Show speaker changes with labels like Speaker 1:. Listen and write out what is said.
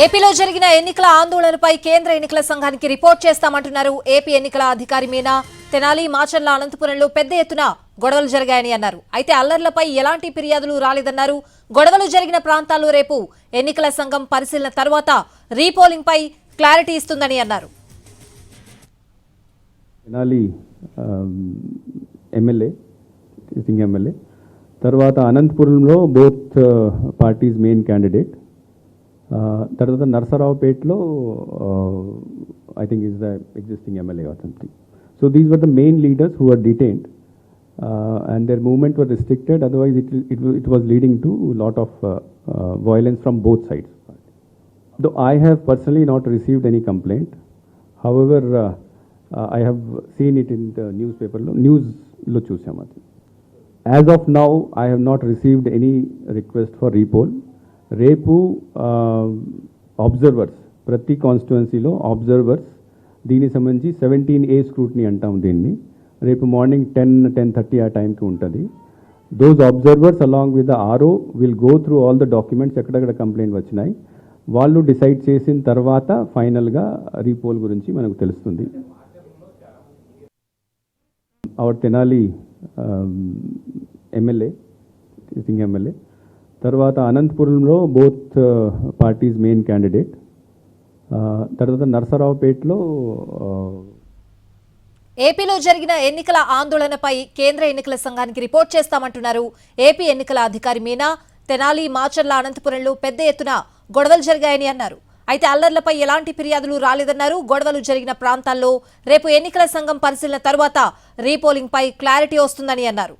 Speaker 1: ఏపీలో జరిగిన ఎన్నికల ఆందోళనపై కేంద్ర ఎన్నికల సంఘానికి రిపోర్ట్ చేస్తామంటున్నారు. ఏపీ ఎన్నికల అధికారి మీనా తెనాలి మాచర్ల అనంతపురంలో పెద్ద ఎత్తున గొడవలు జరిగాయని అన్నారు. అయితే అల్లర్లపై ఎలాంటి ఫిర్యాదులు రాలేదన్నారు. గొడవలు జరిగిన ప్రాంతాల్లో రేపు ఎన్నికల సంఘం పరిశీలన తర్వాత రీపోలింగ్ పై క్లారిటీ ఇస్తుందని అన్నారు.
Speaker 2: తెనాలి ఎమ్మెల్యే ఎమ్మెల్యే తర్వాత అనంతపురంలో బోత్ పార్టీస్ మెయిన్ క్యాండిడేట్ తర్వాత నరసరావుపేటలో I think is the existing MLA or something so these were the main leaders who are detained and their movement were restricted otherwise it it was leading to lot of violence from both sides Though I have personally not received any complaint, however, uh, uh, I have seen it in the newspaper, lo- news లో చూసాం అది as of now I have not received any request for repoll రేపు observers ప్రతి కాన్స్టిట్యువెన్సీలో observers దీనికి సంబంధించి seventeen A స్క్రూట్ని అంటాం దీన్ని. రేపు మార్నింగ్ టెన్ టెన్ థర్టీ ఆ టైంకి ఉంటుంది. Those observers along with the RO will go through all the documents ఎక్కడెక్కడ కంప్లైంట్ వచ్చినాయి. వాళ్ళు డిసైడ్ చేసిన తర్వాత ఫైనల్గా రీపోల్ గురించి మనకు తెలుస్తుంది. అవర్ తెనాలి ఎమ్మెల్యే సింగ్ ఎమ్మెల్యే తర్వాత అనంతపురంలో బోత్ పార్టీస్ మెయిన్ క్యాండిడేట్. తర్వాత నరసరావుపేటలో
Speaker 1: ఏపీలో జరిగిన ఎన్నికల ఆందోళనపై కేంద్ర ఎన్నికల సంఘానికి రిపోర్ట్ చేస్తామంటున్నారు. ఏపీ ఎన్నికల అధికారి మీనా తెనాలి మాచర్ల అనంతపురంలో పెద్ద ఎత్తున గొడవలు జరిగాయని అన్నారు. అయితే అల్లర్లపై ఎలాంటి ఫిర్యాదులు రాలేదన్నారు. గొడవలు జరిగిన ప్రాంతాల్లో రేపు ఎన్నికల సంఘం పరిశీలన తర్వాత రీపోలింగ్పై క్లారిటీ వస్తుందని అన్నారు.